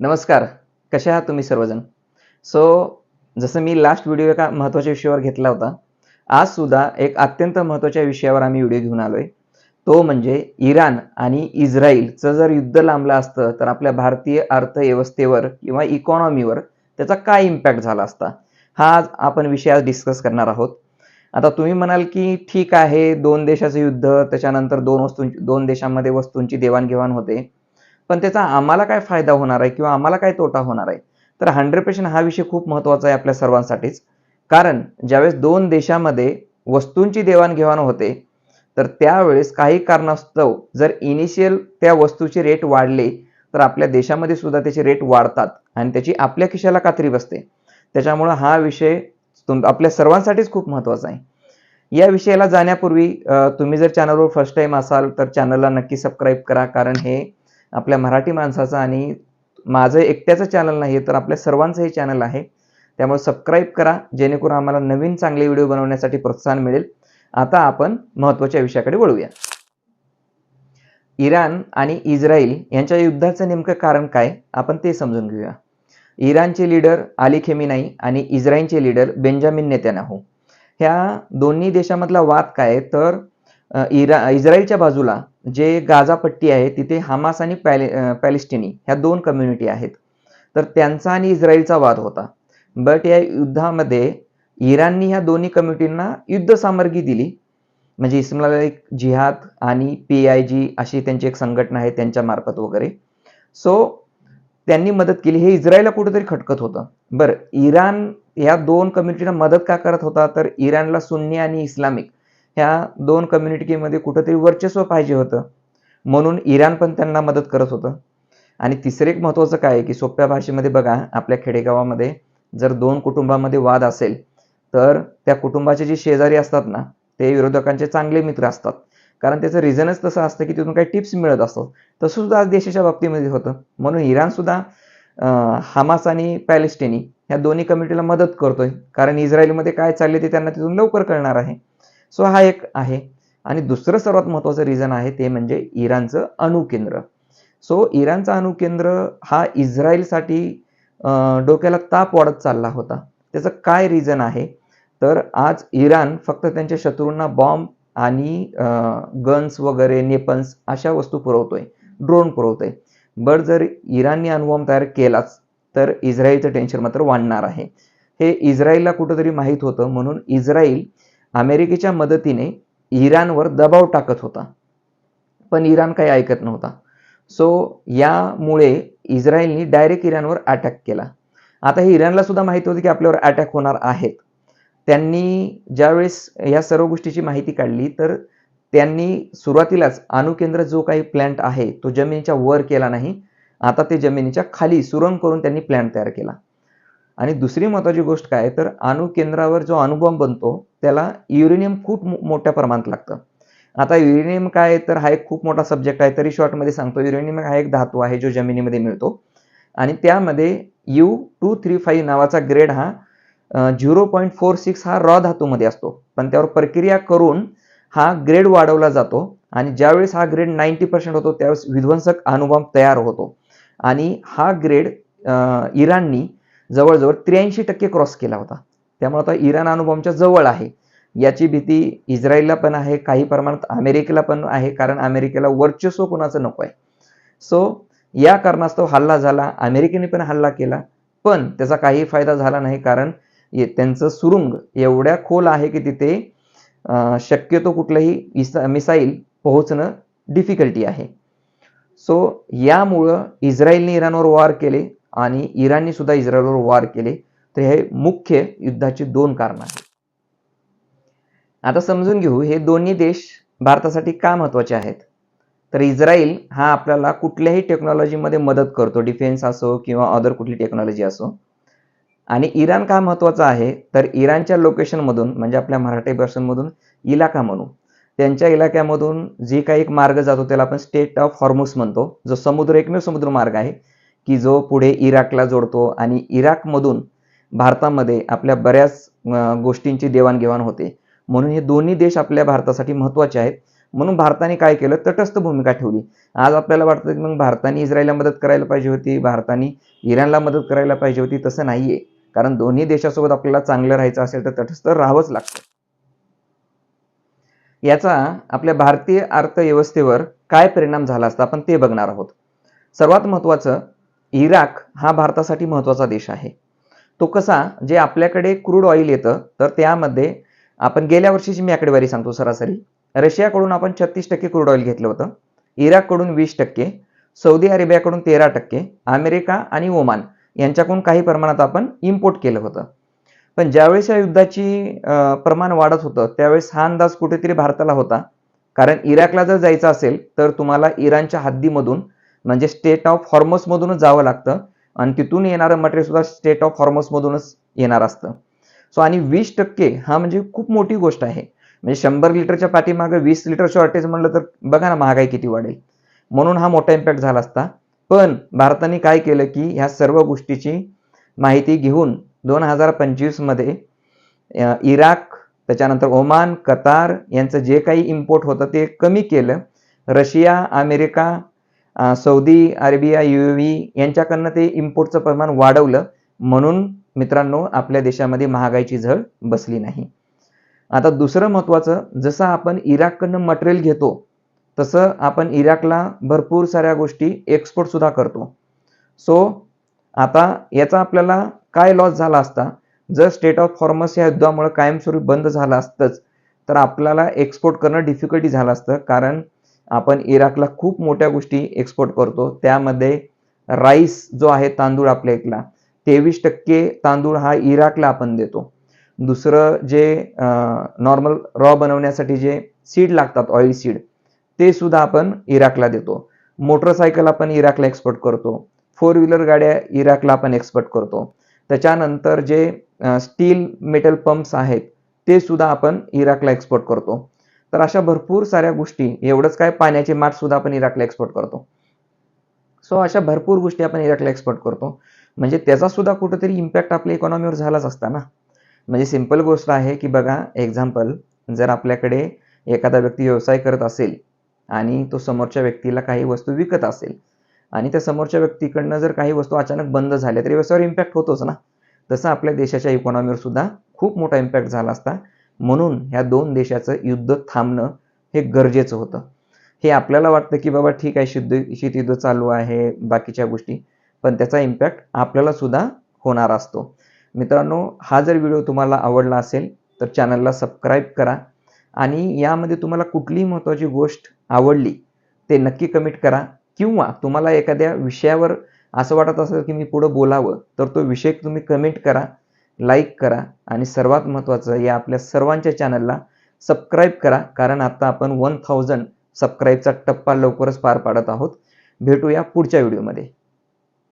नमस्कार कसे आहात तुम्ही सर्वजण? सो जसं मी लास्ट व्हिडिओ एका महत्त्वाच्या विषयावर घेतला होता आज सुद्धा एक अत्यंत महत्त्वाच्या विषयावर आम्ही व्हिडिओ घेऊन आलोय. तो म्हणजे इराण आणि इस्रायलचं जर युद्ध लांबलं असतं तर आपल्या भारतीय अर्थव्यवस्थेवर किंवा इकॉनॉमीवर त्याचा काय इम्पॅक्ट झाला असता? हा आज आपण विषय आज डिस्कस करणार आहोत. आता तुम्ही म्हणाल की ठीक आहे दोन देशाचं युद्ध त्याच्यानंतर दोन वस्तू दोन देशांमध्ये वस्तूंची देवाणघेवाण होते. पण त्याचा आम्हाला काय फायदा होणार आहे किंवा आम्हाला काय तोटा होणार आहे? तर हंड्रेड पर्सेंट हा विषय खूप महत्त्वाचा आहे आपल्या सर्वांसाठीच. कारण ज्यावेळेस दोन देशामध्ये वस्तूंची देवाणघेवाण होते तर त्यावेळेस काही कारणास्तव जर इनिशियल त्या वस्तूचे रेट वाढले तर आपल्या देशामध्ये सुद्धा त्याचे रेट वाढतात आणि त्याची आपल्या खिशाला कात्री बसते. त्याच्यामुळं हा विषय तुम आपल्या सर्वांसाठीच खूप महत्त्वाचा आहे. या विषयाला जाण्यापूर्वी तुम्ही जर चॅनलवर फर्स्ट टाइम असाल तर चॅनलला नक्की सबस्क्राईब करा. कारण हे आपल्या मराठी माणसाचं आणि माझं एकट्याचं चॅनल नाही तर आपल्या सर्वांचं हे चॅनल आहे. त्यामुळे सबस्क्राईब करा जेणेकरून आम्हाला नवीन चांगले व्हिडिओ बनवण्यासाठी प्रोत्साहन मिळेल. आता आपण महत्त्वाच्या विषयाकडे वळूया. इराण आणि इस्रायल यांच्या युद्धाचं नेमकं कारण काय आपण ते समजून घेऊया. इराणचे लीडर आली खेमिनाई आणि इस्रायलचे लीडर बेंजामिन नेत्यानाहू ह्या दोन्ही देशामधला वाद काय तर इरा इस्रायलच्या बाजूला जे गाझा पट्टी आहे तिथे हमास आणि पॅले पॅलेस्टिनी ह्या दोन कम्युनिटी आहेत. तर त्यांचा आणि इस्रायलचा वाद होता. बट या युद्धामध्ये इराणनी ह्या दोन्ही कम्युनिटींना युद्ध सामग्री दिली. म्हणजे इस्लामिक जिहाद आणि पी आय जी अशी त्यांची एक संघटना आहे त्यांच्या मार्फत वगैरे. सो त्यांनी मदत केली. हे इस्रायलला कुठेतरी खटकत होतं. बरं इराण या दोन कम्युनिटीला मदत का करत होता? तर इराणला सुन्नी आणि इस्लामिक ह्या दोन कम्युनिटीमध्ये कुठंतरी वर्चस्व पाहिजे होतं. म्हणून इराण पण त्यांना मदत करत होतं. आणि तिसरं एक महत्त्वाचं काय आहे की सोप्या भाषेमध्ये बघा आपल्या खेडेगावामध्ये जर दोन कुटुंबामध्ये वाद असेल तर त्या कुटुंबाचे जे शेजारी असतात ना ते विरोधकांचे चांगले मित्र असतात. कारण त्याचं रिझनच तसं असतं की तिथून काही टिप्स मिळत असतात. तसं सुद्धा आज देशाच्या बाबतीमध्ये होतं. म्हणून इराण सुद्धा हमास आणि पॅलेस्टिनी ह्या दोन्ही कम्युनिटीला मदत करतोय. कारण इस्रायलमध्ये काय चालले ते त्यांना तिथून लवकर कळणार आहे. सो हा एक आहे. आणि दुसरं सर्वात महत्त्वाचं रिझन आहे ते म्हणजे इराणचं अणुकेंद्र. सो इराणचं अणुकेंद्र हा इस्रायलसाठी डोक्याला ताप वाढत चालला होता. त्याचं काय रिझन आहे? तर आज इराण फक्त त्यांच्या शत्रूंना बॉम्ब आणि गन्स वगैरे नेपन्स अशा वस्तू पुरवतोय. ड्रोन पुरवतोय. बट जर इराणने अणुबॉम्ब तयार केलाच तर इस्रायलचं टेन्शन मात्र वाढणार आहे. हे इस्रायलला कुठंतरी माहीत होतं म्हणून इस्रायल अमेरिकेच्या मदतीने इराणवर दबाव टाकत होता. पण इराण काही ऐकत नव्हता. सो यामुळे इस्रायलनी डायरेक्ट इराणवर अटॅक केला. आता हे इराणला सुद्धा माहिती होती की आपल्यावर अटॅक होणार आहेत. त्यांनी ज्यावेळेस या सर्व गोष्टीची माहिती काढली तर त्यांनी सुरुवातीलाच अणुकेंद्र जो काही प्लॅन्ट आहे तो जमिनीच्या वर केला नाही. आता ते जमिनीच्या खाली सुरंग करून त्यांनी प्लॅन्ट तयार केला. आणि दुसरी महत्त्वाची गोष्ट काय तर अणुकेंद्रावर जो अणुबॉम्ब बनतो त्याला युरेनियम खूप मोठ्या प्रमाणात लागतं. आता युरेनियम काय तर हा एक खूप मोठा सब्जेक्ट आहे. तरी शॉर्टमध्ये सांगतो युरेनियम हा एक धातू आहे जो जमिनीमध्ये मिळतो. आणि त्यामध्ये यू टू थ्री फाईव्ह नावाचा ग्रेड हा झिरो पॉईंट फोर सिक्स हा रॉ धातूमध्ये असतो. पण त्यावर प्रक्रिया करून हा ग्रेड वाढवला जातो आणि ज्यावेळेस हा ग्रेड नाईन्टी पर्सेंट होतो त्यावेळेस विध्वंसक अणुबॉम्ब तयार होतो. आणि हा ग्रेड इराणनी जवळजवळ त्र्याऐंशी टक्के क्रॉस केला होता. त्यामुळे आता इराण अणुबॉम्बच्या जवळ आहे. याची भीती इस्रायलला पण आहे काही प्रमाणात अमेरिकेला पण आहे कारण अमेरिकेला वर्चस्व कोणाचं नको आहे. सो या कारणास्तव हल्ला झाला. अमेरिकेने पण हल्ला केला पण त्याचा काही फायदा झाला नाही कारण ये- त्यांचं सुरुंग एवढ्या खोल आहे की तिथे शक्यतो कुठलंही मिसाईल पोहोचणं डिफिकल्टी आहे. सो यामुळं इस्रायलने इराणवर वार केले. आणि इराणने सुद्धा इस्रायलवर वार केले. तर हे मुख्य युद्धाचे दोन कारण आहेत. आता समजून घेऊ हे दोन्ही देश भारतासाठी का महत्त्वाचे आहेत? तर इस्रायल हा आपल्याला कुठल्याही टेक्नॉलॉजीमध्ये मदत करतो डिफेन्स असो किंवा अदर कुठली टेक्नॉलॉजी असो. आणि इराण का महत्त्वाचा आहे? तर इराणच्या लोकेशनमधून म्हणजे आपल्या मराठी भाषेमधून इलाका म्हणू त्यांच्या इलाक्यामधून जे काही एक मार्ग जातो त्याला आपण स्टेट ऑफ हॉर्मुस म्हणतो. जो समुद्र एकमेव समुद्र मार्ग आहे. की जो पुढे इराकला जोडतो आणि इराकमधून भारतामध्ये आपल्या बऱ्याच गोष्टींची देवाणघेवाण होते. म्हणून हे दोन्ही देश आपल्या भारतासाठी महत्त्वाचे आहेत. म्हणून भारताने काय केलं? तटस्थ भूमिका ठेवली. आज आपल्याला वाटतं की मग भारताने इस्रायलला मदत करायला पाहिजे होती भारताने इराणला मदत करायला पाहिजे होती तसं नाहीये. कारण दोन्ही देशासोबत आपल्याला चांगलं राहायचं असेल तर तटस्थ राहावंच लागतं. याचा आपल्या भारतीय अर्थव्यवस्थेवर काय परिणाम झाला असता आपण ते बघणार आहोत. सर्वात महत्त्वाचं इराक हा भारतासाठी महत्त्वाचा देश आहे. तो कसा? जे आपल्याकडे क्रूड ऑइल येतं तर त्यामध्ये आपण गेल्या वर्षीची मी आकडेवारी सांगतो सरासरी रशियाकडून आपण छत्तीस टक्के क्रूड ऑइल घेतलं होतं इराककडून वीस टक्के सौदी अरेबियाकडून तेरा टक्के अमेरिका आणि ओमान यांच्याकडून काही प्रमाणात आपण इम्पोर्ट केलं होतं. पण ज्यावेळेस या युद्धाची प्रमाण वाढत होतं त्यावेळेस हा अंदाज कुठेतरी भारताला होता. कारण इराकला जर जायचं असेल तर तुम्हाला इराणच्या हद्दीमधून म्हणजे स्टेट ऑफ हॉर्मसमधूनच जावं लागतं. आणि तिथून येणारं मटेरियल सुद्धा स्टेट ऑफ हॉर्मसमधूनच येणार असतं. सो आणि वीस टक्के हा म्हणजे खूप मोठी गोष्ट आहे. म्हणजे शंभर लिटरच्या पाठीमागे वीस लिटर शॉर्टेज म्हणलं तर बघा ना महागाई किती वाढेल. म्हणून हा मोठा इम्पॅक्ट झाला असता. पण भारताने काय केलं की ह्या सर्व गोष्टीची माहिती घेऊन दोन हजार पंचवीसमध्ये इराक त्याच्यानंतर ओमान कतार यांचं जे काही इम्पोर्ट होतं ते कमी केलं. Russia America Saudi Arabia U यांच्याकडनं ते इम्पोर्टचं प्रमाण वाढवलं. म्हणून मित्रांनो आपल्या देशामध्ये महागाईची झळ बसली नाही. आता दुसरं महत्त्वाचं जसं आपण इराककडनं मटेरियल घेतो तसं आपण इराकला भरपूर साऱ्या गोष्टी एक्सपोर्टसुद्धा करतो. सो आता याचा आपल्याला काय लॉस झाला असता जर स्टेट ऑफ फॉर्मस या युद्धामुळे कायमस्वरूपी बंद झालं असतंच तर आपल्याला एक्सपोर्ट करणं डिफिकल्टी झालं असतं. कारण आपण इराकला खूप मोठ्या गोष्टी एक्सपोर्ट करतो. त्यामध्ये राईस जो आहे तांदूळ आपल्या इथला तेवीस टक्के तांदूळ हा इराकला आपण देतो. दुसरं जे नॉर्मल रॉ बनवण्यासाठी जे सीड लागतात ऑइल सीड ते सुद्धा आपण इराकला देतो. मोटरसायकल आपण इराकला एक्सपोर्ट करतो. फोर व्हीलर गाड्या इराकला आपण एक्सपोर्ट करतो. त्याच्यानंतर जे स्टील मेटल पंप्स आहेत ते सुद्धा आपण इराकला एक्सपोर्ट करतो. तर अशा भरपूर साऱ्या गोष्टी एवढंच काय पाण्याचे माठ सुद्धा आपण इराकला एक्सपोर्ट करतो. सो अशा भरपूर गोष्टी आपण इराकला एक्सपोर्ट करतो. म्हणजे त्याचा सुद्धा कुठेतरी इम्पॅक्ट आपल्या इकॉनॉमीवर झालाच असता ना. म्हणजे सिंपल गोष्ट आहे की बघा एक्झाम्पल जर आपल्याकडे एखादा व्यक्ती व्यवसाय करत असेल आणि तो समोरच्या व्यक्तीला काही वस्तू विकत असेल आणि त्या समोरच्या व्यक्तीकडनं जर काही वस्तू अचानक बंद झाल्या तरी व्यवसायावर इम्पॅक्ट होतोच ना. तसं आपल्या देशाच्या इकॉनॉमीवर सुद्धा खूप मोठा इम्पॅक्ट झाला असता. म्हणून ह्या दोन देशाचं युद्ध थांबणं हे गरजेचं होतं. हे आपल्याला वाटतं की बाबा ठीक आहे शुद्ध शीतयुद्ध चालू आहे बाकीच्या गोष्टी पण त्याचा इम्पॅक्ट आपल्याला सुद्धा होणार असतो. मित्रांनो हा जर व्हिडिओ तुम्हाला आवडला असेल तर चॅनलला सबस्क्राईब करा आणि यामध्ये तुम्हाला कुठलीही महत्त्वाची गोष्ट आवडली ते नक्की कमेंट करा. किंवा तुम्हाला एखाद्या विषयावर असं वाटत असेल की मी पुढं बोलावं तर तो विषय तुम्ही कमेंट करा. लाईक करा आणि सर्वात महत्त्वाचं या आपल्या सर्वांच्या चॅनलला सबस्क्राईब करा कारण आता आपण वन थाउजंड सबस्क्राईबचा टप्पा लवकरच पार पाडत आहोत. भेटूया पुढच्या व्हिडिओमध्ये